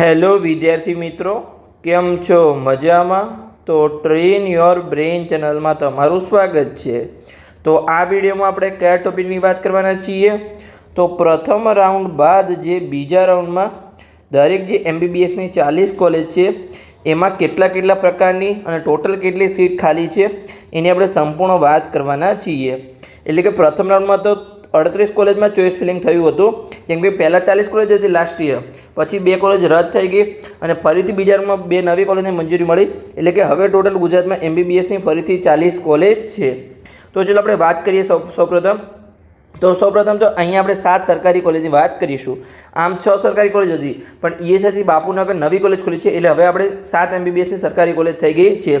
Hello વિદ્યાર્થી મિત્રો. કેમ છો? મજામાં? તો ટ્રેન યોર બ્રેઇન ચેનલમાં તમારું સ્વાગત છે. તો આ વિડીયોમાં આપણે કયા ટોપિકની વાત કરવાના છીએ? તો પ્રથમ રાઉન્ડ બાદ જે બીજા રાઉન્ડમાં દરેક જે એમબીબીએસની ચાલીસ કોલેજ છે, એમાં કેટલા કેટલા પ્રકારની અને ટોટલ કેટલી સીટ ખાલી છે, એની આપણે સંપૂર્ણ વાત કરવાના છીએ. એટલે કે પ્રથમ રાઉન્ડમાં તો અડત્રીસ કોલેજમાં ચોઈસ ફિલિંગ થયું હતું, કેમ કે પહેલાં ચાલીસ કોલેજ હતી લાસ્ટ યર પછી બે કોલેજ રદ થઈ ગઈ અને ફરીથી બીજામાં બે નવી કોલેજને મંજૂરી મળી, એટલે કે હવે ટોટલ ગુજરાતમાં એમબીબીએસની ફરીથી ચાલીસ કોલેજ છે. તો ચલો આપણે વાત કરીએ સૌ, સૌપ્રથમ. તો સૌપ્રથમ તો અહીંયા આપણે સાત સરકારી કોલેજની વાત કરીશું. આમ છ સરકારી કોલેજ હતી, પણ ઈએસએસસી બાપુનગર નવી કોલેજ ખુલી છે, એટલે હવે આપણે સાત એમબીબીએસની સરકારી કોલેજ થઈ ગઈ છે.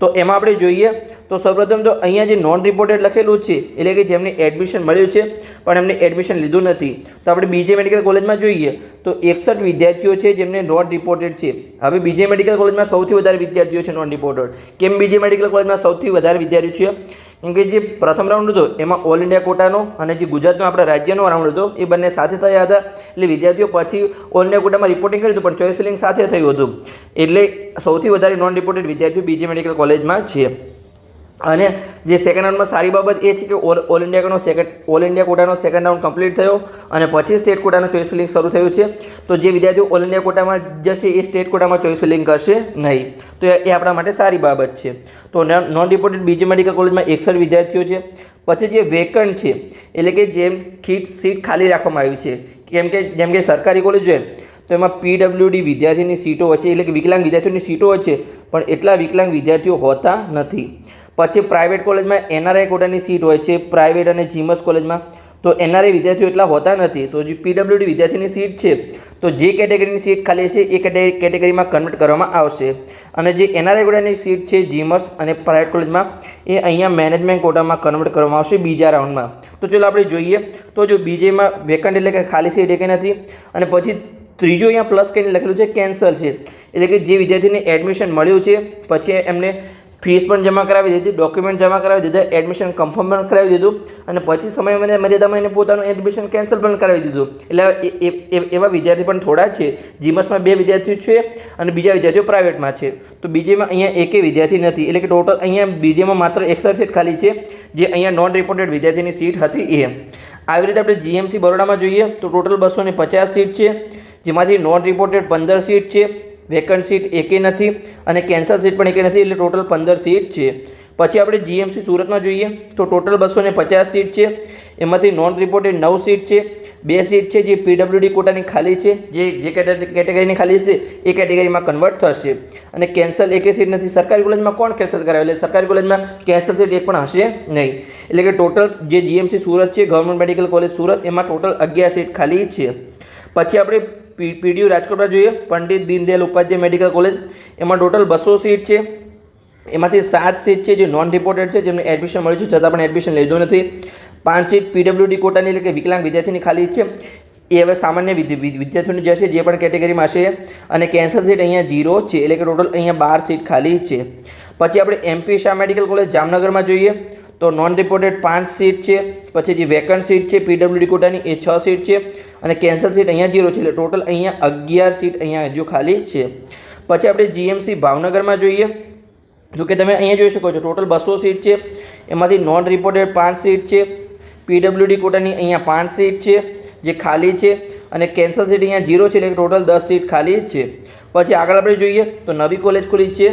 તો એમાં આપણે જોઈએ, તો સૌપ્રથમ તો અહીંયા જે નોન રિપોર્ટેડ લખેલું છે, એટલે કે જેમને એડમિશન મળ્યું છે, પણ એમને એડમિશન લીધું નથી. તો આપણે બીજે મેડિકલ કોલેજમાં જોઈએ, તો એકસઠ વિદ્યાર્થીઓ છે જેમને નોન રિપોર્ટેડ છે. હવે બીજે મેડિકલ કોલેજમાં સૌથી વધારે વિદ્યાર્થીઓ છે નોન રિપોર્ટેડ કેમ બીજે મેડિકલ કોલેજમાં સૌથી વધારે વિદ્યાર્થીઓ છે? કેમ કે જે પ્રથમ રાઉન્ડ હતો, એમાં ઓલ ઇન્ડિયા કોટાનો અને જે ગુજરાતનો આપણા રાજ્યનો રાઉન્ડ હતો, એ બંને સાથે થયા હતા. એટલે વિદ્યાર્થીઓ પછી ઓલ ઇન્ડિયા કોટામાં રિપોર્ટિંગ કર્યું હતું, પણ ચોઇસ ફિલિંગ સાથે થયું હતું. એટલે સૌથી વધારે નોન રિપોર્ટેડ વિદ્યાર્થીઓ બીજે મેડિકલ કોલેજમાં છે અને જે સેકન્ડ રાઉન્ડમાં સારી બાબત એ છે કે ઓલ ઓલ ઇન્ડિયાનો સેકન્ડ ઓલ ઇન્ડિયા કોટાનો સેકન્ડ રાઉન્ડ કમ્પ્લીટ થયો અને પછી સ્ટેટ કોટાનો ચોઈસ ફિલિંગ શરૂ થયું છે. તો જે વિદ્યાર્થીઓ ઓલ ઇન્ડિયા કોટામાં જશે એ સ્ટેટ કોટામાં ચોઈસ ફિલિંગ કરશે નહીં. તો એ આપણા માટે સારી બાબત છે. તો નોન રિપોર્ટેડ બીજી મેડિકલ કોલેજમાં એકસઠ વિદ્યાર્થીઓ છે. પછી જે વેકન્ટ છે, એટલે કે જેમ ખીટ સીટ ખાલી રાખવામાં આવી છે. કેમ કે, જેમ કે સરકારી કોલેજ હોય તો એમાં પીડબ્લ્યુડી વિદ્યાર્થીની સીટો છે, એટલે કે વિકલાંગ વિદ્યાર્થીઓની સીટો છે, પણ એટલા વિકલાંગ વિદ્યાર્થીઓ હોતા નથી. પછી પ્રાઇવેટ કોલેજમાં એનઆરઆઈ કોટાની સીટ હોય છે પ્રાઇવેટ અને જીમસ કોલેજમાં તો એનઆરઆઈ વિદ્યાર્થીઓ એટલા હોતા નથી. તો જે પીડબ્લ્યુડી વિદ્યાર્થીની સીટ છે, તો જે કેટેગરીની સીટ ખાલી છે એ કેટેગરીમાં કન્વર્ટ કરવામાં આવશે. અને જે એનઆરઆઈ કોટાની સીટ છે જીમસ અને પ્રાઇવેટ કોલેજમાં એ અહીંયા મેનેજમેન્ટ કોટામાં કન્વર્ટ કરવામાં આવશે બીજા રાઉન્ડમાં તો ચલો આપણે જોઈએ. તો જો બીજેમાં વેકન્ટ એટલે કે ખાલી સીટ એ નથી. અને પછી ત્રીજો અહીંયા પ્લસ કરીને લખેલું છે કેન્સલ છે. એટલે કે જે વિદ્યાર્થીને એડમિશન મળ્યું છે, પછી એમને ફીસ પણ જમા કરાવી દીધી ડોક્યુમેન્ટ જમા કરાવી દીધા એડમિશન કન્ફર્મ પણ કરાવી દીધું, અને પછી સમય મને મર્યાદામાં એને પોતાનું એડમિશન કેન્સલ પણ કરાવી દીધું. એટલે એવા વિદ્યાર્થી પણ થોડા છે જીમસમાં બે વિદ્યાર્થીઓ છે અને બીજા વિદ્યાર્થીઓ પ્રાઇવેટમાં છે. તો બીજેમાં અહીંયા એકે વિદ્યાર્થી નથી. એટલે કે ટોટલ અહીંયા બીજેમાં માત્ર એકસઠ સીટ ખાલી છે, જે અહીંયા નોન રિપોર્ટેડ વિદ્યાર્થીની સીટ હતી એ. આવી રીતે આપણે જીએમસી બરોડામાં જોઈએ, તો ટોટલ બસો પચાસ સીટ છે. જેમાંથી નોન રિપોર્ટેડ પંદર સીટ છે વેકન્ટ સીટ એકે નથી અને કેન્સર સીટ પણ એકે નથી એટલે ટોટલ પંદર સીટ છે. પછી આપણે જીએમસી સુરતમાં જોઈએ તો ટોટલ બસો પચાસ સીટ છે, એમાંથી નોન રિપોર્ટેડ નવ સીટ છે, બે સીટ છે જે પીડબ્લ્યુડી કોટાની ખાલી છે, જે જે કેટેગરીની ખાલી છે, એ કેટેગરીમાં કન્વર્ટ થશે. અને કેન્સલ એકે સીટ નથી, સરકારી કોલેજમાં કોણ કેન્સલ કરાવે? એટલે સરકારી કોલેજમાં કેન્સલ સીટ એક પણ હશે નહીં. એટલે કે ટોટલ જે જીએમસી સુરત છે ગવર્મેન્ટ મેડિકલ કોલેજ સુરત, એમાં ટોટલ અગિયાર સીટ ખાલી છે. પછી આપણે પીડીયુ રાજકોટમાં જોઈએ. Pandit Deendayal Upadhyay medical college. એમાં ટોટલ બસો સીટ છે. એમાંથી સાત સીટ છે જે નોન રિપોર્ટેડ છે, જેમને એડમિશન મળ્યું છે. છતાં પણ એડમિશન લીધું નથી. પાંચ સીટ પીડબ્લ્યુડી કોટાની, એટલે કે વિકલાંગ વિદ્યાર્થીની ખાલી છે. એ હવે સામાન્ય વિદ્ય- વિદ્ય- વિદ્યાર્થીઓની જશે, જે પણ કેટેગરીમાં હશે. અને કેન્સર સીટ અહીંયા જીરો છે, એટલે કે ટોટલ અહીંયા બાર સીટ ખાલી છે. પછી આપણે એમપી શાહ મેડિકલ કોલેજ જામનગરમાં જોઈએ. તો નોન રિપોર્ટેડ પાંચ સીટ છે. પછી જે વેકન્ટ સીટ છે, પીડબ્લ્યુડી કોટાની, એ છ સીટ છે. અને કેન્સર સીટ અહીંયા જીરો છે એટલે ટોટલ અહીંયા અગિયાર સીટ અહીંયા હજુ ખાલી છે. પછી આપણે જીએમસી ભાવનગરમાં જોઈએ. જો કે તમે અહીંયા જોઈ શકો છો ટોટલ બસો સીટ છે. એમાંથી નોન રિપોર્ટેડ પાંચ સીટ છે. પીડબ્લ્યુડી કોટાની અહીંયા પાંચ સીટ છે, જે ખાલી છે. અને કેન્સર સીટ અહીંયા જીરો છે એટલે ટોટલ દસ સીટ ખાલી જ છે. પછી આગળ આપણે જોઈએ તો નવી કોલેજ ખુલી છે.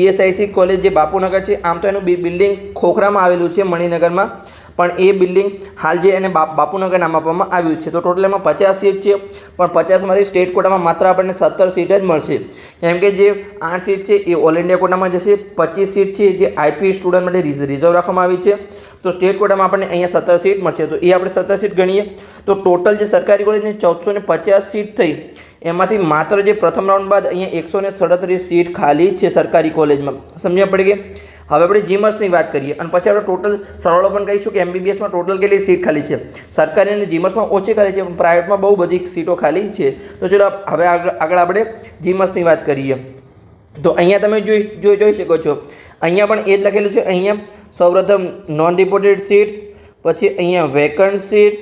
ઈએસઆઈસી કોલેજ જે બાપુનગર છે, આમ તો એનું બિલ્ડિંગ ખોખરામાં આવેલું છે મણિનગરમાં. પણ એ બિલ્ડિંગ હાલ જે એને બાપ બાપુનગર નામ આપવામાં આવ્યું છે. તો ટોટલ એમાં પચાસ સીટ છે, પણ પચાસમાંથી સ્ટેટ કોટામાં માત્ર આપણને સત્તર સીટ જ મળશે. કેમ કે જે આઠ સીટ છે એ ઓલ ઇન્ડિયા કોટામાં જશે. પચીસ સીટ છે જે આઈપી સ્ટુડન્ટ માટે રિઝર્વ રાખવામાં આવી છે. તો સ્ટેટ કોટામાં આપણને અહીંયા સત્તર સીટ મળશે. તો એ આપણે સત્તર સીટ ગણીએ. તો ટોટલ જે સરકારી કોલેજની ચૌદસો ને પચાસ સીટ થઈ, એમાંથી માત્ર જે પ્રથમ રાઉન્ડ બાદ અહીંયા એકસો ને સડત્રીસ સીટ ખાલી છે સરકારી કોલેજમાં. સમજ્યા પડી ગઈ હવે આપણે જીમસની વાત કરીએ અને પછી આપણે ટોટલ સરળો પણ કહીશું કે એમબીબીએસમાં ટોટલ કેટલી સીટ ખાલી છે. સરકારી અને જીમર્સમાં ઓછી ખાલી છે, પણ પ્રાઇવેટમાં બહુ બધી સીટો ખાલી છે. તો ચલો હવે આગળ આપણે જીમસની વાત કરીએ. તો અહીંયા તમે જોઈ જોઈ જોઈ શકો છો. અહીંયા પણ એ જ લખેલું છે, અહીંયા સૌપ્રથમ નોન રિપોર્ટેડ સીટ પછી અહીંયા વેકન્ટ સીટ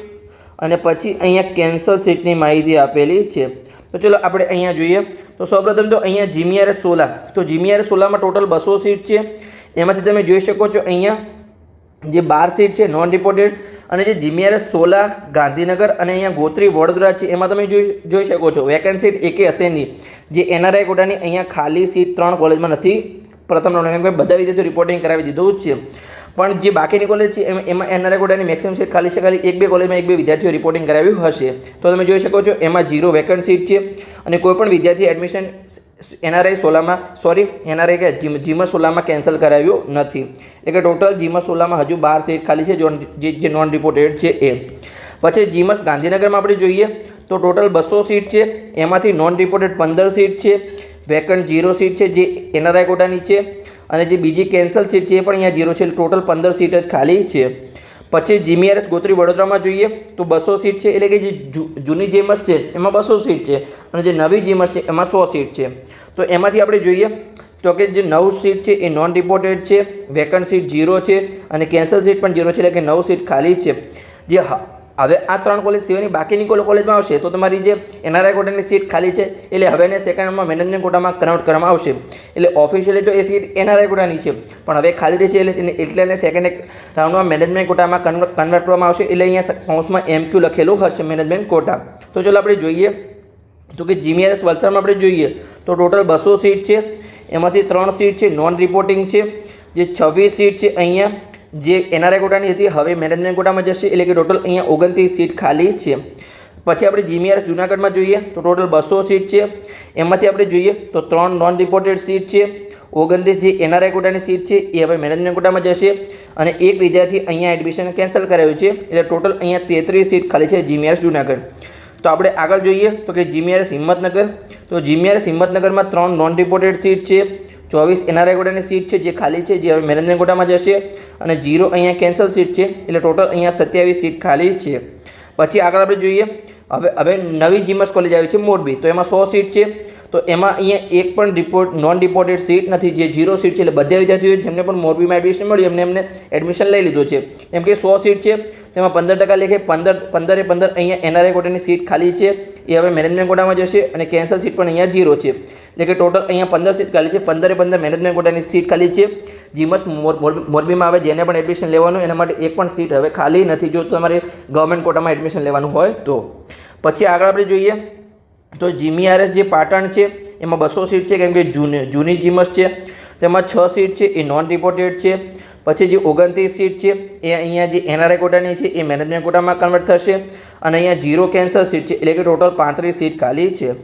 અને પછી અહીંયા કેન્સલ સીટની માહિતી આપેલી છે. તો ચલો આપણે અહીંયા જોઈએ. તો સૌપ્રથમ તો અહીંયા જીમીઆરએસ સોલા. તો જીમીઆરએસ સોલામાં ટોટલ બસો સીટ છે. એમાંથી તમે જોઈ શકો છો અહીંયા જે બાર સીટ છે નોન રિપોર્ટેડ અને જે જીમીઆરએસ સોલા, ગાંધીનગર અને અહીંયા ગોત્રી વડોદરા છે, એમાં તમે જોઈ જોઈ શકો છો. વેકેન્ટ સીટ એકે હશે નહીં જે એનઆરઆઈ કોટાની અહીંયા ખાલી સીટ ત્રણ કોલેજમાં નથી. પ્રથમ કે બધા વિદ્યાર્થીઓ રિપોર્ટિંગ કરાવી દીધું જ છે. પણ જે બાકીની કોલેજ છે, એમાં એનઆરઆઈ કોટાની મેક્સિમમ સીટ ખાલી છે, ખાલી એક બે કોલેજમાં એક બે વિદ્યાર્થીઓ રિપોર્ટિંગ કરાવ્યું હશે. તો તમે જોઈ શકો છો, એમાં જીરો વેકન્ટ સીટ છે અને કોઈપણ વિદ્યાર્થી એડમિશન એનઆરઆઈ સોલામાં સોરી એનઆરઆઈ કે જીમ, જીમર સોલામાં કેન્સલ કરાવ્યું નથી. એટલે ટોટલ જીમર સોલામાં હજુ બાર સીટ ખાલી છે જો નોન રિપોર્ટેડ છે એ. પછી જીમસ ગાંધીનગરમાં આપણે જોઈએ, તો ટોટલ બસો સીટ છે, એમાંથી નોન રિપોર્ટેડ પંદર સીટ છે વેકન્ટ જીરો સીટ છે, જે એનઆરઆઈ કોટાની છે, અને જે બીજી કેન્સલ સીટ છે એ પણ અહીંયા જીરો છે ટોટલ પંદર સીટ જ ખાલી છે. પછી જીમીઆરએસ ગોત્રી વડોદરામાં જોઈએ તો બસો સીટ છે, એટલે કે જે જૂની જેમસ છે, એમાં બસો સીટ છે અને જે નવી જેમસ છે, એમાં સો સીટ છે. તો એમાંથી આપણે જોઈએ તો કે જે નવ સીટ છે એ નોન રિપોર્ટેડ છે વેકન્ટ સીટ જીરો છે અને કેન્સલ સીટ પણ જીરો છે, એટલે કે નવ સીટ ખાલી છે. જે હ- હવે આ ત્રણ કોલેજ સિવાયની બાકીની કોઈ કોલેજમાં આવશે તો તમારી જે એનઆરઆઈ કોટાની સીટ ખાલી છે, એટલે હવેને સેકન્ડમાં મેનેજમેન્ટ કોટામાં કન્વર્ટ કરવામાં આવશે. એટલે ઓફિશિયલી તો એ સીટ એનઆરઆઈ કોટાની છે, પણ હવે ખાલી રહેશે એટલે એટલે એને સેકન્ડ રાઉન્ડમાં મેનેજમેન્ટ કોટામાં કન્વર્ટ કન્વર્ટ કરવામાં આવશે. એટલે અહીંયા કૌંસમાં એમક્યુ લખેલું હશે, મેનેજમેન્ટ કોટા તો ચાલો આપણે જોઈએ. તો કે જીમીઆરએસ વલસાડમાં આપણે જોઈએ. તો ટોટલ બસો સીટ છે, એમાંથી ત્રણ સીટ છે નોન રિપોર્ટિંગ છે, જે છવ્વીસ સીટ છે અહીંયા. જે એનઆરઆઈ કોટાની હતી, હવે મેનેજમેન્ટ કોટામાં જશે, એટલે કે ટોટલ અહીંયા ઓગણત્રીસ સીટ ખાલી છે. પછી આપણે જીમીઆરએસ જુનાગઢમાં જોઈએ, તો ટોટલ બસો સીટ છે. એમાંથી આપણે જોઈએ, તો ત્રણ નોન રિપોર્ટેડ સીટ છે. ઓગણત્રીસ જે એનઆરઆઈ કોટાની સીટ છે, એ હવે મેનેજમેન્ટ કોટામાં જશે. અને એક વિદ્યાર્થી અહીંયા એડમિશન કેન્સલ કરાયું છે, એટલે ટોટલ અહીંયા તેત્રીસ સીટ ખાલી છે જીમીઆરએસ જુનાગઢ. તો આપણે આગળ જોઈએ, તો કે જીમીઆરએસ હિંમતનગર. તો જીમીઆરએસ હિંમતનગરમાં ત્રણ નોન રિપોર્ટેડ સીટ છે. ચોવીસ એનઆરઆઈ કોટાની સીટ છે, જે ખાલી છે, જે હવે મેનેજમેન્ટ કોટામાં જશે. અને જીરો અહીંયા કેન્સલ સીટ છે, એટલે ટોટલ અહીંયા સત્યાવીસ સીટ ખાલી છે. પછી આગળ આપણે જોઈએ, હવે હવે નવી જીમસ કોલેજ આવી છે, મોરબી. તો એમાં સો સીટ છે. તો એમાં અહીંયા એક પણ રિપોર્ટ નોન રિપોર્ટેડ સીટ નથી, જે જીરો સીટ છે, એટલે બધા વિદ્યાર્થીઓ જેમને પણ મોરબીમાં એડમિશન મળ્યું, એમને એમને એડમિશન લઈ લીધું છે. એમ કે સો સીટ છે, તેમાં પંદર ટકા લેખે પંદર પંદરે પંદર અહીંયા એનઆરઆઈ કોટાની સીટ ખાલી છે, એ હવે મેનેજમેન્ટ કોટામાં જશે અને કેન્સલ સીટ પણ અહીંયા ઝીરો છે. એટલે કે ટોટલ અહીંયા પંદર સીટ ખાલી છે, પંદરે પંદર મેનેજમેન્ટ કોટાની સીટ ખાલી છે. જીમસ મોર- મોર- મોરબીમાં હવે જેને પણ એડમિશન લેવાનું, એના માટે એક પણ સીટ હવે ખાલી નથી. જો તમારે ગવર્મેન્ટ કોટામાં એડમિશન લેવાનું હોય તો. પછી આગળ આપણે જોઈએ તો જીમીઆરએસ જે પાટણ છે, એમાં બસો સીટ છે, કેમ કે જૂની જૂની જીમસ છે. તેમાં છ સીટ છે, એ નોન રિપોર્ટેડ છે. પછી જે ઓગણત્રીસ સીટ છે, એ અહીંયા જે એનઆરઆઈ કોટાની છે, એ મેનેજમેન્ટ કોટામાં કન્વર્ટ થશે. અને અહીંયા જીરો કેન્સર સીટ છે, એટલે કે ટોટલ પાંત્રીસ સીટ ખાલી છે.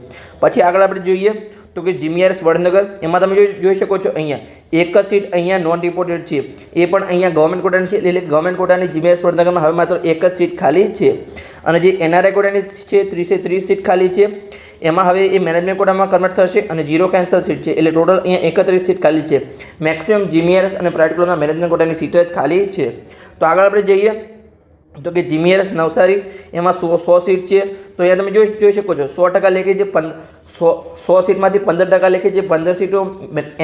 પછી આગળ આપણે જોઈએ તો કે જીમીઆરએસ વડનગર, એમાં તમે જોઈ શકો છો અહીંયા એક જ સીટ અહીંયા નોન રિપોર્ટેડ છે. એ પણ અહીંયા ગવર્મેન્ટ કોટાની છે, એટલે ગવર્મેન્ટ કોટાની જીમીઆરએસ વડનગરમાં હવે માત્ર એક જ સીટ ખાલી છે. અને જે એનઆરઆઈ કોટાની છે, ત્રીસે ત્રીસ સીટ ખાલી છે, એમાં હવે એ મેનેજમેન્ટ કોટામાં કન્વર્ટ થશે અને જીરો કેન્સલ સીટ છે, એટલે ટોટલ અહીંયા એકત્રીસ સીટ ખાલી છે. મેક્સિમમ જીમીઆરએસ અને પ્રાઇવેટ કોલેજમાં મેનેજમેન્ટ કોટાની સીટ જ ખાલી છે. તો આગળ આપણે જઈએ. તો કે જીમીઆરએસ નવસારી, એમાં સો સો સીટ છે. તો અહીંયા તમે જોઈ જોઈ શકો છો, સો ટકા લેખે જે પંદ સો સો સીટમાંથી પંદર ટકા લેખે જે પંદર સીટો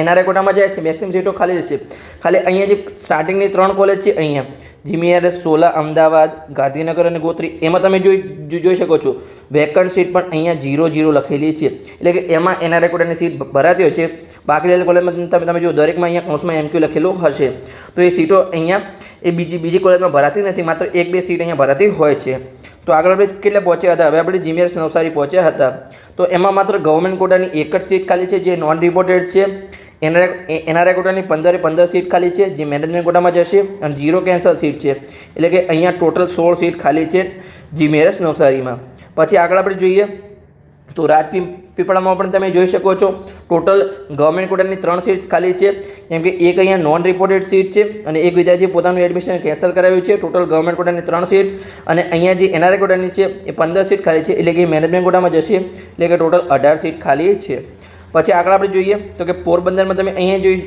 એનઆરઆઈ કોટામાં જાય છે, મેક્સિમમ સીટો ખાલી છે ખાલી અહીંયા જે સ્ટાર્ટિંગની ત્રણ કોલેજ છે અહીંયા જીમીઆરએસ સોલા, અમદાવાદ, ગાંધીનગર અને ગોત્રી, એમાં તમે જોઈ જોઈ શકો છો. વેકન્ટ સીટ પણ અહીંયા જીરો જીરો લખેલી છે. એટલે કે એમાં એનઆરઆઈ કોટાની સીટ ભરાતી હોય છે. બાકી રહેલી કોલેજમાં તમે તમે જો દરેકમાં અહીંયા કૌંસમાં એમક્યુ લખેલું હશે. તો એ સીટો અહીંયા એ બીજી બીજી કોલેજમાં ભરાતી નથી, માત્ર એક બે સીટ અહીંયા ભરાતી હોય છે. તો આગળ આપણે કેટલે પહોંચ્યા હતા? હવે આપણે જીમીઆરએસ નવસારી પહોંચ્યા હતા. તો એમાં માત્ર ગવર્મેન્ટ કોટાની એક જ સીટ ખાલી છે, જે નોન રિપોર્ટેડ છે એનઆરઆઈ એનઆરઆઈ કોટાની પંદરે પંદર સીટ ખાલી છે, જે મેનેજમેન્ટ કોટામાં જશે, અને જીરો કેન્સલ સીટ છે. એટલે કે અહીંયા ટોટલ સોળ સીટ ખાલી છે જીમેરસ નવસારીમાં. પછી આગળ આપણે જોઈએ તો રાજપી પીપળામાં પણ તમે જોઈ શકો છો, ટોટલ ગવર્મેન્ટ કોટાની ત્રણ સીટ ખાલી છે કેમ કે એક અહીંયા નોન રિપોર્ટેડ સીટ છે અને એક વિદ્યાર્થીએ પોતાનું એડમિશન કેન્સલ કરાવ્યું છે, ટોટલ ગવર્મેન્ટ કોટાની ત્રણ સીટ અને અહીંયા જે એનઆરઆઈ કોટાની છે એ પંદર સીટ ખાલી છે, એટલે કે મેનેજમેન્ટ કોટામાં જશે, એટલે કે ટોટલ અઢાર સીટ ખાલી છે. પછી આગળ આપણે જોઈએ, તો કે પોરબંદરમાં તમે અહીંયા જોઈ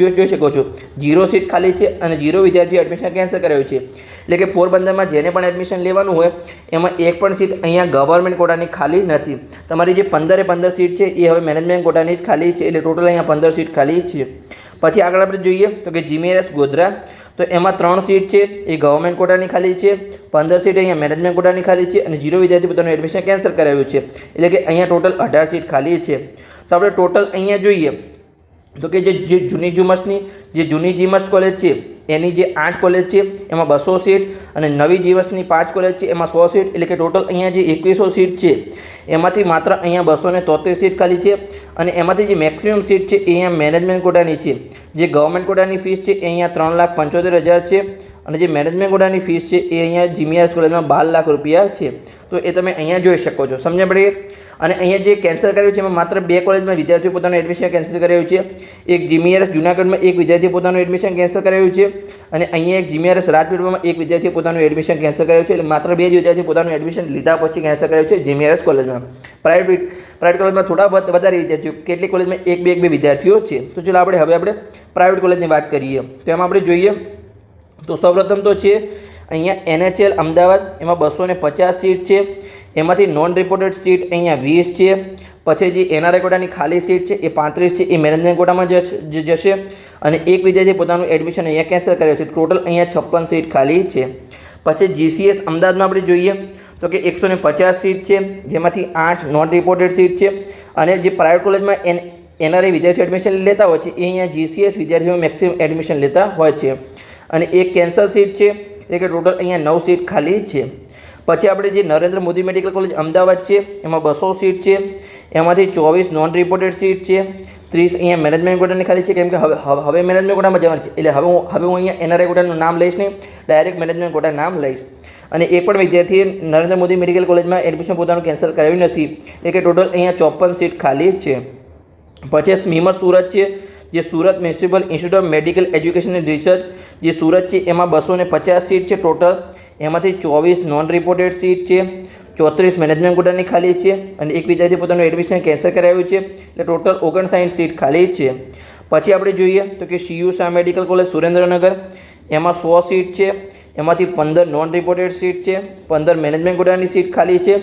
જોઈ જોઈ શકો છો, જીરો સીટ ખાલી છે અને જીરો વિદ્યાર્થીઓ એડમિશન કેન્સલ કરાવ્યું છે. એટલે કે પોરબંદરમાં જેને પણ એડમિશન લેવાનું હોય, એમાં એક પણ સીટ અહીંયા ગવર્મેન્ટ કોટાની ખાલી નથી. તમારી જે પંદરે પંદર સીટ છે, એ હવે મેનેજમેન્ટ કોટાની જ ખાલી છે, એટલે ટોટલ અહીંયા પંદર સીટ ખાલી છે. પછી આગળ આપણે જોઈએ, તો કે જીમેરસ ગોધરા, તો એમાં ત્રણ સીટ છે, એ ગવર્મેન્ટ કોટાની ખાલી છે, પંદર સીટ અહીંયા મેનેજમેન્ટ કોટાની ખાલી છે, અને જીરો વિદ્યાર્થી પોતાનું એડમિશન કેન્સલ કરાવ્યું છે. એટલે કે અહીંયા ટોટલ અઢાર સીટ ખાલી છે. તો આપણે ટોટલ અહીંયા જોઈએ, તો કે જે જૂની જીમસની જે જૂની જીમર્સ કોલેજ છે એની જે આઠ કોલેજ છે, એમાં બસો સીટ અને નવી જીવસની પાંચ કોલેજ છે, એમાં સો સીટ, એટલે કે ટોટલ અહીંયા જે એકવીસો સીટ છે, એમાંથી માત્ર અહીંયા બસો તોતેર સીટ ખાલી છે અને એમાંથી જે મેક્સિમમ સીટ છે એ અહીંયા મેનેજમેન્ટ કોટાની છે. જે ગવર્મેન્ટ કોટાની ફીસ છે એ અહીંયા ત્રણ લાખ પંચોતેર હજાર છે અને જે મેનેજમેન્ટ કોટાની ફીસ છે, એ અહીંયા જીમીઆરએસ કોલેજમાં બાર લાખ રૂપિયા છે. તો એ તમે અહીંયા જોઈ શકો છો. સમજ્યા પડી? અને અહીંયા જે કેન્સલ કર્યું છે, એમાં માત્ર બે કોલેજમાં વિદ્યાર્થીઓ પોતાનું એડમિશન કેન્સલ કરાયું છે. એક જીમીઆરએસ જુનાગઢમાં એક વિદ્યાર્થી પોતાનું એડમિશન કેન્સલ કરાયું છે. અને અહીંયા એક જીમીઆરએસ રાજપીપળામાં એક વિદ્યાર્થી પોતાનું એડમિશન કેન્સલ કરાયું છે. એટલે માત્ર બે જ વિદ્યાર્થીઓ પોતાનું એડમિશન લીધા પછી કેન્સલ કરાયું છે જીમીઆરએસ કોલેજમાં પ્રાઇવેટ પ્રાઇવેટ કોલેજમાં થોડા વધ- વધારે વિદ્યાર્થીઓ, કેટલીક કોલેજમાં એક બે એક બે વિદ્યાર્થીઓ છે. તો ચાલો આપણે હવે આપણે પ્રાઇવેટ કોલેજની વાત કરીએ. તો એમાં આપણે જોઈએ તો સૌપ્રથમ તો છે, અહીંયા એનએચએલ અમદાવાદ, એમાં બસો ને પચાસ સીટ છે, એમાંથી નોન રિપોર્ટેડ સીટ અહીંયા વીસ છે, પછી જે એનઆરઆઈ કોટાની ખાલી સીટ છે એ પાંત્રીસ છે, એ મેનેજમેન્ટ કોટામાં જશ- અને એક વિદ્યાર્થી પોતાનું એડમિશન અહીંયા કેન્સલ કર્યો છે ટોટલ અહીંયા છપ્પન સીટ ખાલી છે. પછી જીસીએસ અમદાવાદમાં આપણે જોઈએ, તો કે એકસો ને પચાસ સીટ છે, જેમાંથી આઠ નોન રિપોર્ટેડ સીટ છે, અને જે પ્રાઇવેટ કોલેજમાં એન, એનઆરઆઈ વિદ્યાર્થીઓ એડમિશન લેતા હોય છે, એ અહીંયા જીસીએસ વિદ્યાર્થીઓ મેક્સિમમ એડમિશન લેતા હોય છે. અને એક કેન્સર સીટ છે, એટલે કે ટોટલ અહીંયા નવ સીટ ખાલી છે. પછી આપણે જે નરેન્દ્ર મોદી મેડિકલ કોલેજ અમદાવાદ છે, એમાં બસો સીટ છે. એમાંથી ચોવીસ નોન રિપોર્ટેડ સીટ છે. ત્રીસ અહીંયા મેનેજમેન્ટ કોટાની ખાલી છે, કેમ કે હવે હવે- મેનેજમેન્ટ કોટામાં જવાનું છે. એટલે હવે હું હવે હું અહીંયા એનઆરઆઈ કોટાનું નામ લઈશ નહીં ડાયરેક્ટ મેનેજમેન્ટ કોટા નામ લઈશ. અને એક પણ વિદ્યાર્થીએ નરેન્દ્ર મોદી મેડિકલ કોલેજમાં એડમિશન પોતાનું કેન્સલ કરાવ્યું નથી. એટલે કે ટોટલ અહીંયા ચોપન સીટ ખાલી છે. પછી સ્મીમર સુરત છે. જે Surat municipal institute of medical education research, જે સુરત છે, એમાં બસો ને પચાસ સીટ છે ટોટલ. એમાંથી ચોવીસ નોન રિપોર્ટેડ સીટ છે, ચોત્રીસ મેનેજમેન્ટ કોટાની ખાલી છે અને એક વિદ્યાર્થી પોતાનું એડમિશન કેન્સલ કરાવ્યું છે. એટલે ટોટલ ઓગણસાઠ સીટ ખાલી છે. પછી આપણે જોઈએ તો કે CU Shah medical college Surendranagar, એમાં સો સીટ છે, એમાંથી પંદર નોન રિપોર્ટેડ સીટ છે, પંદર મેનેજમેન્ટ કોટાની સીટ ખાલી છે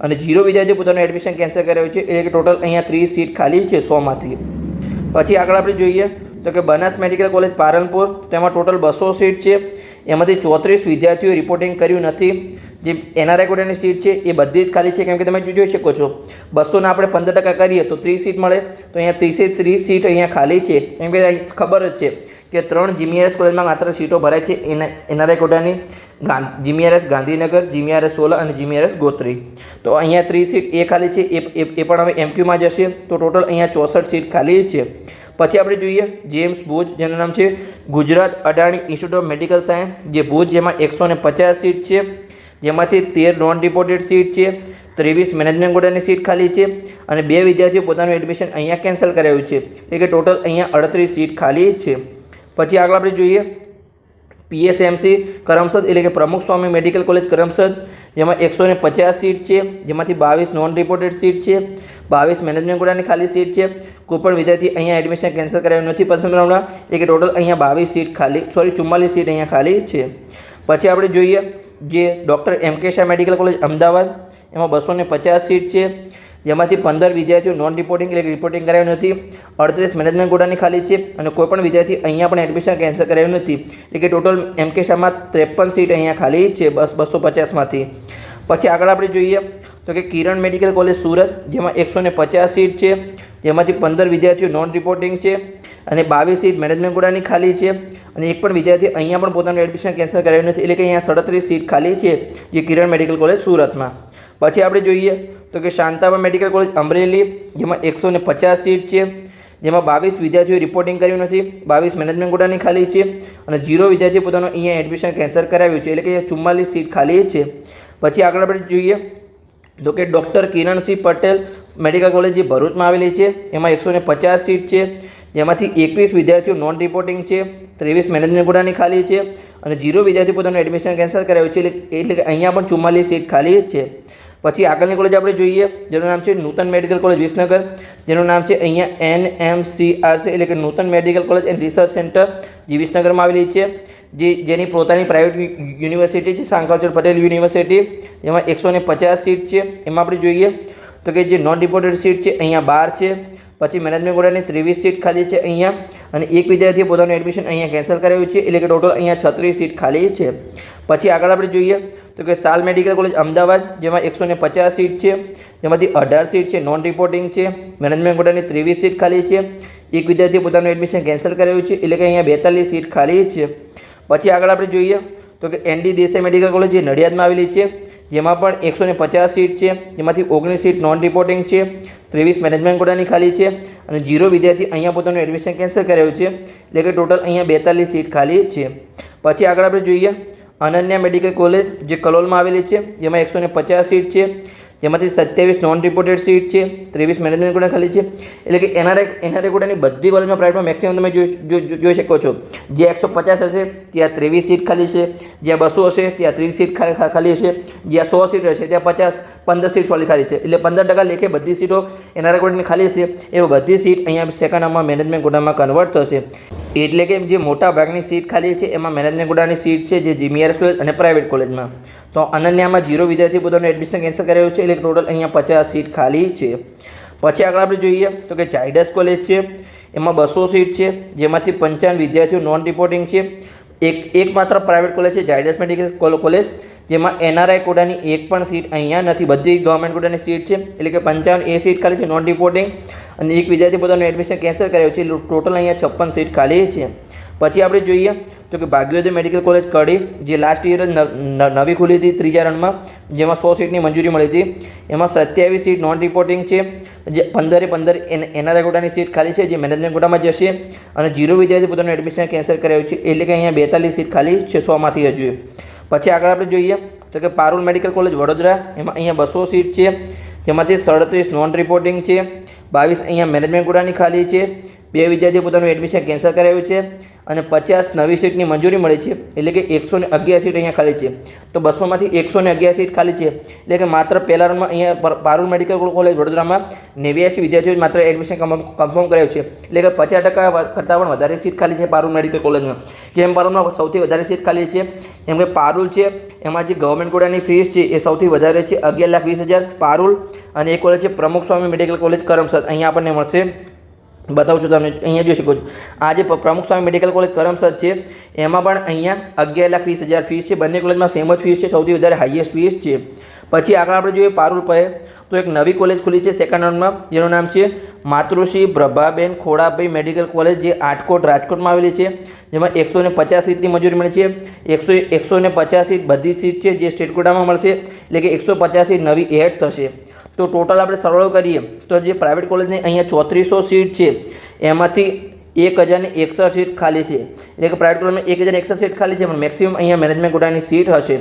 અને જીરો વિદ્યાર્થીઓ પોતાનું એડમિશન કેન્સલ કરાવ્યું છે. એટલે ટોટલ અહીંયા ત્રીસ સીટ ખાલી છે સોમાંથી. પછી આગળ આપણે જોઈએ તો કે બનાસ મેડિકલ કોલેજ પાલનપુર, તેમાં ટોટલ બસો સીટ છે. એમાંથી ચોત્રીસ વિદ્યાર્થીઓએ રિપોર્ટિંગ કર્યું નથી. જે એનઆરઆઈ કોટાની સીટ છે, એ બધી જ ખાલી છે, કેમ કે તમે જોઈ શકો છો. બસોના આપણે પંદર ટકા કરીએ તો ત્રીસ સીટ મળે. તો અહીંયા ત્રીસે ત્રીસ સીટ અહીંયા ખાલી છે. કેમ કે ખબર જ છે કે ત્રણ જીમીઆરએસ કોલેજમાં માત્ર સીટો ભરાય છે એના એનઆરઆઈ કોટાની જીમીઆરએસ ગાંધીનગર જીમીઆરએસ સોલા અને જીમીઆરએસ ગોત્રી. તો અહીંયા ત્રીસ સીટ એ ખાલી છે, એ એ પણ હવે એમક્યુમાં જશે. તો ટોટલ અહીંયા ચોસઠ સીટ ખાલી છે. પછી આપણે જોઈએ જેમ્સ ભુજ, જેનું નામ છે Gujarat Adani institute of medical science, જે ભુજ જેમાં એકસો પચાસ સીટ છે. જેમાંથી તેર નોન રિપોર્ટેડ સીટ છે, ત્રેવીસ મેનેજમેન્ટ કોટાની સીટ ખાલી છે અને બે વિદ્યાર્થીઓ પોતાનું એડમિશન અહીંયા કેન્સલ કરાયું છે. એટલે કે ટોટલ અહીંયા અડત્રીસ સીટ ખાલી છે. પછી આગળ આપણે જોઈએ પીએસએમસી કરમસદ એટલે કે પ્રમુખ સ્વામી મેડિકલ કોલેજ કરમસદ, જેમાં એકસો ને પચાસ સીટ છે, જેમાંથી બાવીસ નોન રિપોર્ટેડ સીટ છે, બાવીસ મેનેજમેન્ટ કોટાની ખાલી સીટ છે. કોઈ પણ વિદ્યાર્થી અહીંયા એડમિશન કેન્સલ કરાયું નથી પસંદ કરવા એટલે કે ટોટલ અહીંયા બાવીસ સીટ ખાલી સોરી ચુમ્માલીસ સીટ અહીંયા ખાલી છે. પછી આપણે જોઈએ જે ડૉક્ટર એમ કે શાહ મેડિકલ કોલેજ અમદાવાદ, એમાં બસો ને પચાસ સીટ છે. જેમાંથી પંદર વિદ્યાર્થીઓ નોન રિપોર્ટિંગ એટલે રિપોર્ટિંગ કરાયું નથી. અડત્રીસ મેનેજમેન્ટ કોટાની ખાલી છે અને કોઈ પણ વિદ્યાર્થી અહીંયા પણ એડમિશન કેન્સલ કરાયું નથી. એટલે કે ટોટલ એમ કે શામાં ત્રેપન સીટ અહીંયા ખાલી છે બસ બસો પચાસમાંથી. પછી આગળ આપણે જોઈએ તો કે કિરણ મેડિકલ કોલેજ સુરત, જેમાં એકસો ને પચાસ સીટ છે. જેમાંથી પંદર વિદ્યાર્થીઓ નોન રિપોર્ટિંગ છે અને બાવીસ સીટ મેનેજમેન્ટ કોટાની ખાલી છે અને એક પણ વિદ્યાર્થી અહીંયા પણ પોતાનું એડમિશન કેન્સલ કરાવ્યું નથી. એટલે કે અહીંયા સડત્રીસ સીટ ખાલી છે જે કિરણ મેડિકલ કોલેજ સુરતમાં. પછી આપણે જોઈએ તો કે શાંતાબા મેડિકલ કોલેજ અમરેલી, જેમાં એકસો ને પચાસ સીટ છે, જેમાં બાવીસ વિદ્યાર્થીઓએ રિપોર્ટિંગ કર્યું નથી, બાવીસ મેનેજમેન્ટ કોટાની ખાલી છે અને જીરો વિદ્યાર્થીઓ પોતાનું અહીંયા એડમિશન કેન્સલ કરાવ્યું છે. એટલે કે ચુમ્માલીસ સીટ ખાલી છે. પછી આગળ આપણે જોઈએ તો કે doctor Kiransinh Patel medical college જે ભરૂચમાં આવેલી છે. એમાં એકસો ને પચાસ સીટ છે. જેમાંથી એકવીસ વિદ્યાર્થીઓ નોન રિપોર્ટિંગ છે. ત્રેવીસ મેનેજમેન્ટ કોટાની ખાલી છે. અને જીરો વિદ્યાર્થીઓ પોતાનું એડમિશન કેન્સલ કરાવ્યું છે. એટલે એટલે કે અહીંયા પણ ચુમ્માલીસ સીટ ખાલી છે. પછી આગળની કોલેજ આપણે જોઈએ, જેનું નામ છે નૂતન મેડિકલ કોલેજ વિસનગર, જેનું નામ છે અહીંયા એન એમ સી આર છે, એટલે કે Nutan medical college and research centre જે વિસનગરમાં આવેલી છે, જે જેની પોતાની પ્રાઇવેટ યુનિવર્સિટી છે સાંકરચંદ પટેલ યુનિવર્સિટી જેમાં એકસો ને પચાસ સીટ છે. એમાં આપણે જોઈએ, તો કે જે નોન રિપોર્ટેડ સીટ છે, અહીંયા બાર છે. પછી મેનેજમેન્ટ કોટાની ત્રેવીસ સીટ ખાલી છે અહીંયા, અને એક વિદ્યાર્થીએ પોતાનું એડમિશન અહીંયા કેન્સલ કરાવ્યું છે, એટલે કે ટોટલ અહીંયા છત્રીસ સીટ ખાલી છે. પછી આગળ આપણે જોઈએ તો કે સાલ મેડિકલ કોલેજ અમદાવાદ, જેમાં એકસો ને પચાસ સીટ છે. જેમાંથી અઢાર સીટ છે નોન રિપોર્ટિંગ છે. મેનેજમેન્ટ કોટાની ત્રેવીસ સીટ ખાલી છે. એક વિદ્યાર્થીએ પોતાનું એડમિશન કેન્સલ કરાવ્યું છે, એટલે કે અહીંયા બેતાલીસ સીટ ખાલી છે. પછી આગળ આપણે જોઈએ, તો કે એનડી દેસાઈ મેડિકલ કોલેજ જે નડિયાદમાં આવેલી છે, જેમાં પણ એકસો ને પચાસ સીટ છે. જેમાંથી ઓગણીસ સીટ નોન રિપોર્ટિંગ છે, ત્રેવીસ મેનેજમેન્ટ કોટાની ખાલી છે અને જીરો વિદ્યાર્થી અહીંયા પોતાનું એડમિશન કેન્સલ કરાયું છે. એટલે કે ટોટલ અહીંયા બેતાલીસ સીટ ખાલી છે. પછી આગળ આપણે જોઈએ અનન્યા મેડિકલ કોલેજ જે કલોલમાં આવેલી છે જેમાં એકસો ને પચાસ સીટ છે. જેમાંથી સત્યાવીસ નોન રિપોર્ટેડ સીટ છે, ત્રેવીસ મેનેજમેન્ટ કોટા ખાલી છે. એટલે કે એનઆરઆઈ એનઆરઆઈ કોટાની બધી કોલેજમાં પ્રાઇવેટમાં મેક્સિમમ તમે જોઈ જોઈ શકો છો. જે એકસો પચાસ હશે, ત્યાં ત્રેવીસ સીટ ખાલી છે. જ્યાં બસો હશે, ત્યાં ત્રીસ સીટ ખાલી હશે. જ્યાં સો સીટ હશે ત્યાં પચાસ, પંદર સીટ સોલી ખાલી છે. એટલે પંદર ટકા લેખે બધી સીટો એનઆરઆઈ કોટાની ખાલી હશે એ બધી સીટ અહીંયા સેકન્ડ હાફમાં મેનેજમેન્ટ કોટામાં કન્વર્ટ થશે. એટલે કે જે મોટા ભાગની સીટ ખાલી છે, એમાં મેનેજમેન્ટ કોટાની સીટ છે, જે જીમીઆર કોલેજ અને પ્રાઇવેટ કોલેજમાં તો અનન્યામાં જીરો વિદ્યાર્થી પોતાનું એડમિશન કેન્સલ કરેલું છે. એટલે ટોટલ અહીંયા પચાસ સીટ ખાલી છે. પછી આગળ આપણે જોઈએ તો કે ચાઇડસ કોલેજ છે. એમાં બસો સીટ છે. જેમાંથી પંચાવન વિદ્યાર્થીઓ નોન રિપોર્ટિંગ છે. એક એકમાત્ર પ્રાઇવેટ કોલેજ છે. ઝાયડસ મેડિકલ કોલ- કોલેજ જેમાં એનઆરઆઈ કોટાની એક પણ સીટ અહીંયા નથી. બધી ગવર્મેન્ટ કોટાની સીટ છે. એટલે કે પંચાવન એ સીટ ખાલી છે નોન રિપોર્ટિંગ અને એક વિદ્યાર્થી પોતાનું એડમિશન કેન્સલ કરાયું છે. ટોટલ અહીંયા છપ્પન સીટ ખાલી છે. પછી આપણે જોઈએ તો કે ભાગ્યોદય મેડિકલ કોલેજ કડી, જે લાસ્ટ યર નવી ખુલી હતી ત્રીજા રનમાં જેમાં સો સીટની મંજૂરી મળી હતી. એમાં સત્યાવીસ સીટ નોન રિપોર્ટિંગ છે. જે પંદરે પંદર એનઆરઆઈ કોટાની સીટ ખાલી છે, જે મેનેજમેન્ટ કોટામાં જશે. અને જીરો વિદ્યાર્થી પોતાનું એડમિશન કેન્સલ કરાયું છે. એટલે કે અહીંયા બેતાલીસ સીટ ખાલી છે, સોમાંથી હજુ. પછી આગળ આપણે જોઈએ, તો કે પારુલ મેડિકલ કોલેજ વડોદરા, એમાં અહીંયા બસો સીટ છે, જેમાંથી સડત્રીસ નોન રિપોર્ટિંગ છે, બાવીસ અહીંયા મેનેજમેન્ટ કોટાની ખાલી છે, બે વિદ્યાર્થીઓ પોતાનું એડમિશન કેન્સલ કરાવ્યું છે અને પચાસ નવી સીટની મંજૂરી મળી છે. એટલે કે એકસો ને અગિયાર સીટ અહીંયા ખાલી છે. તો બસોમાંથી એકસો ને અગિયાર સીટ ખાલી છે. એટલે કે માત્ર પહેલા રાઉન્ડમાં અહીંયા પારૂલ મેડિકલ કોલેજ વડોદરામાં નેવ્યાસી વિદ્યાર્થીઓ માત્ર એડમિશન કન્ફર્મ કરાયું છે. એટલે કે પચાસ ટકા કરતાં પણ વધારે સીટ ખાલી છે પારૂલ મેડિકલ કોલેજમાં. કેમ પારુલમાં સૌથી વધારે સીટ ખાલી છે? એમ કે પારુલ છે, એમાં જે ગવર્મેન્ટ કોટાની ફીસ છે એ સૌથી વધારે છે, અગિયાર લાખ વીસ હજાર પારુલ અને એ કોલેજ છે પ્રમુખ સ્વામી મેડિકલ કોલેજ કરમસદ. અહીંયા આપણને મળશે બતાવું છું તમને, અહીંયા જોઈ શકો છો. આ જે પ્રમુખ સ્વામી મેડિકલ કોલેજ કરમસદ છે, એમાં પણ અહીંયા અગિયાર લાખ વીસ હજાર ફીસ છે. બંને કોલેજમાં સેમ જ ફીસ છે, સૌથી વધારે હાઈએસ્ટ ફીસ છે. પછી આગળ આપણે જોઈએ પારુલ પહે, તો એક નવી કોલેજ ખુલી છે સેકન્ડ રાઉન્ડમાં જેનું નામ છે માતૃશ્રી પ્રભાબેન ખોડાભાઈ મેડિકલ કોલેજ, જે આટકોટ, રાજકોટમાં આવેલી છે. જેમાં એકસો ને પચાસ સીટની મંજૂરી મળી છે. એકસો એકસો ને પચાસ સીટ બધી સીટ છે, જે સ્ટેટ કોટામાં મળશે. એટલે કે એકસો પચાસ સીટ નવી એડ થશે. તો ટોટલ આપણે સરવાળો કરીએ તો જે પ્રાઇવેટ કોલેજની અહીંયા ચોત્રીસો સીટ છે, એમાંથી એક હજારની એકસઠ સીટ ખાલી છે. એટલે કે પ્રાઇવેટ કોલેજમાં એક હજાર એકસઠ સીટ ખાલી છે, પણ મેક્સિમમ અહીંયા મેનેજમેન્ટ કોટાની સીટ હશે.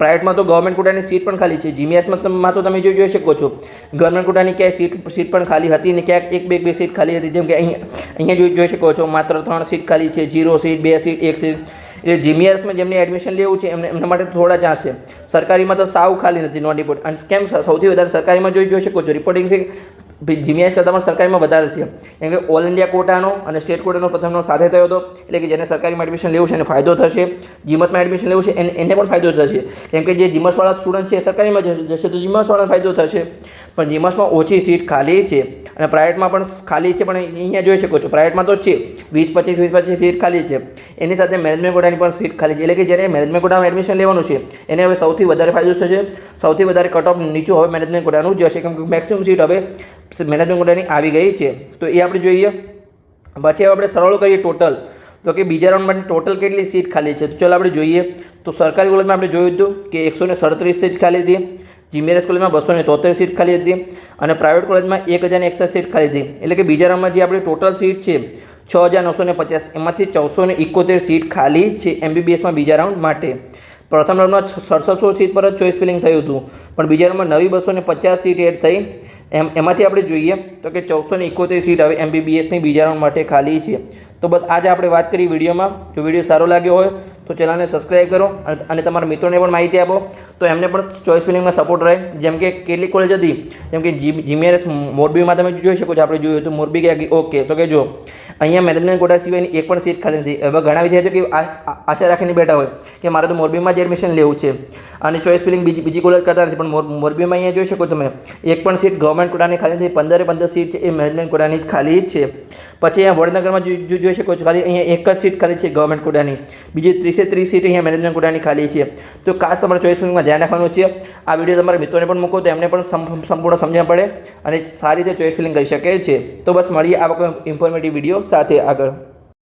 પ્રાઇવેટમાં તો ગવર્મેન્ટ કોટાની સીટ પણ ખાલી છે. જીમીએસમાં તો તમે જોઈ જોઈ શકો છો. ગવર્મેન્ટ કોટાની ક્યાંય સીટ સીટ પણ ખાલી હતી ને ક્યાંક એક, બે બે સીટ ખાલી હતી. જેમ કે અહીંયા અહીંયા જોઈ જોઈ શકો છો, માત્ર ત્રણ સીટ ખાલી છે. જીરો સીટ બે સીટ એક સીટ એટલે જીમીઆરએસમાં જેમને એડમિશન લેવું છે, એમને એમના માટે થોડા ચાન્સ છે સરકારીમાં તો સાવ ખાલી નથી નોન રિપોર્ટ અને કેમ સૌથી વધારે સરકારીમાં જોઈ જોઈ શકો છો રિપોર્ટિંગ છે જીમીએસ કરતાં પણ સરકારીમાં વધારે છે. કેમ કે ઓલ ઇન્ડિયા કોટાનો અને સ્ટેટ કોટાનો પ્રથમનો સાથે થયો હતો, એટલે કે જેને સરકારીમાં એડમિશન લેવું છે એને ફાયદો થશે. જીમસમાં એડમિશન લેવું છે એને એને પણ ફાયદો થશે. કેમ કે જે જીમસવાળા સ્ટુડન્ટ છે સરકારીમાં જશે જશે, તો જીમસવાળાને ફાયદો થશે. પણ જીમસમાં ઓછી સીટ ખાલી છે અને પ્રાઇવેટમાં પણ ખાલી છે, પણ અહીંયા જોઈ શકો છો. પ્રાઇવેટમાં તો છે, વીસ પચીસ વીસ પચીસ સીટ ખાલી છે. એની સાથે મેનેજમેન્ટ કોટાની પણ સીટ ખાલી છે. એટલે કે જેને મેનેજમેન્ટ કોટામાં એડમિશન લેવાનું છે, એને હવે સૌથી વધારે ફાયદો થશે. સૌથી વધારે કટ ઓફ નીચું હવે મેનેજમેન્ટ કોટાનું જ હશે. કેમ કે મેક્સિમમ સીટ હવે મેનેજમેન્ટ કોટાની આવી ગઈ છે. તો એ આપણે જોઈએ. પછી આપણે સરળ કરીએ ટોટલ તો કે બીજા રાઉન્ડ માટે ટોટલ કેટલી સીટ ખાલી છે? તો ચાલો આપણે જોઈએ. તો સરકારી કોલેજમાં આપણે જોયું હતું કે એકસો ને સડત્રીસ સીટ ખાલી હતી. જીમીએસ કોલેજમાં બસો ને તોતેર સીટ ખાલી હતી. અને પ્રાઇવેટ કોલેજમાં એક હજાર એકસઠ સીટ ખાલી હતી. એટલે કે બીજા રાઉન્ડમાં જે આપણી ટોટલ સીટ છે, છ હજાર નવસો ને પચાસ, એમાંથી ચૌદસો ને એકોતેર સીટ ખાલી છે એમબીબીએસમાં બીજા રાઉન્ડ માટે. પ્રથમ રાઉન્ડમાં સડસઠસો સીટ પર જ ચોઇસ ફિલિંગ થયું હતું. પણ બીજા રાઉન્ડમાં નવી બસો પચાસ સીટ એડ થઈ. એમ એમાંથી આપણે જોઈએ તો કે ચૌદસો ને એકોતેર સીટ હવે એમબીબીએસની બીજા રાઉન્ડ માટે ખાલી છે. તો બસ આજે આપણે વાત કરી વિડીયોમાં. જો વીડિયો સારો લાગ્યો હોય તો ચેનલને સબસ્ક્રાઈબ કરો અને તમારા મિત્રોને પણ માહિતી આપો. તો એમને પણ ચોઈસ ફિલિંગમાં સપોર્ટ રહે. જેમ કે કેટલી કોલેજ હતી? જેમ કે જીમીઆરએસ મોરબીમાં તમે જોઈ શકો છો, આપણે જોયું તો મોરબી કે ઓકે. તો કે જો, અહીંયા મેનેજમેન્ટ કોટા સિવાયની એક પણ સીટ ખાલી નથી. હવે ઘણા વિદ્યાર્થીઓ કે આશા રાખીને બેઠા હોય કે મારે તો મોરબીમાં જ એડમિશન લેવું છે. અને ચોઈસ ફિલિંગ બીજી બીજી કોલેજ કરતા નથી, પણ મોર- મોરબીમાં અહીંયા જોઈ શકો તમે. એક પણ સીટ ગવર્મેન્ટ કોટાની ખાલી નથી, પંદરે પંદર સીટ છે, એ મેનેજમેન્ટ કોટાની જ ખાલી છે. પછી અહીંયા વડનગરમાં જોઈ શકો છો, ખાલી અહીંયા એક જ સીટ ખાલી છે ગવર્મેન્ટ કોટાની બીજી ત્રીસે ત્રીસ સીટ અહીંયા મેનેજમેન્ટ કોટાની ખાલી છે. તો ખાસ તમારે ચોઈસ ફિલિંગમાં ધ્યાન રાખવાનું છે. આ વીડિયો તમારા મિત્રોને પણ મૂકો, તો એમને પણ સંપૂર્ણ સમજણ પડે અને સારી રીતે ચોઈસ ફિલિંગ કરી શકે છે. તો બસ મળીએ આવા કોઈ ઇન્ફોર્મેટિવ વીડિયો સાથે આગળ.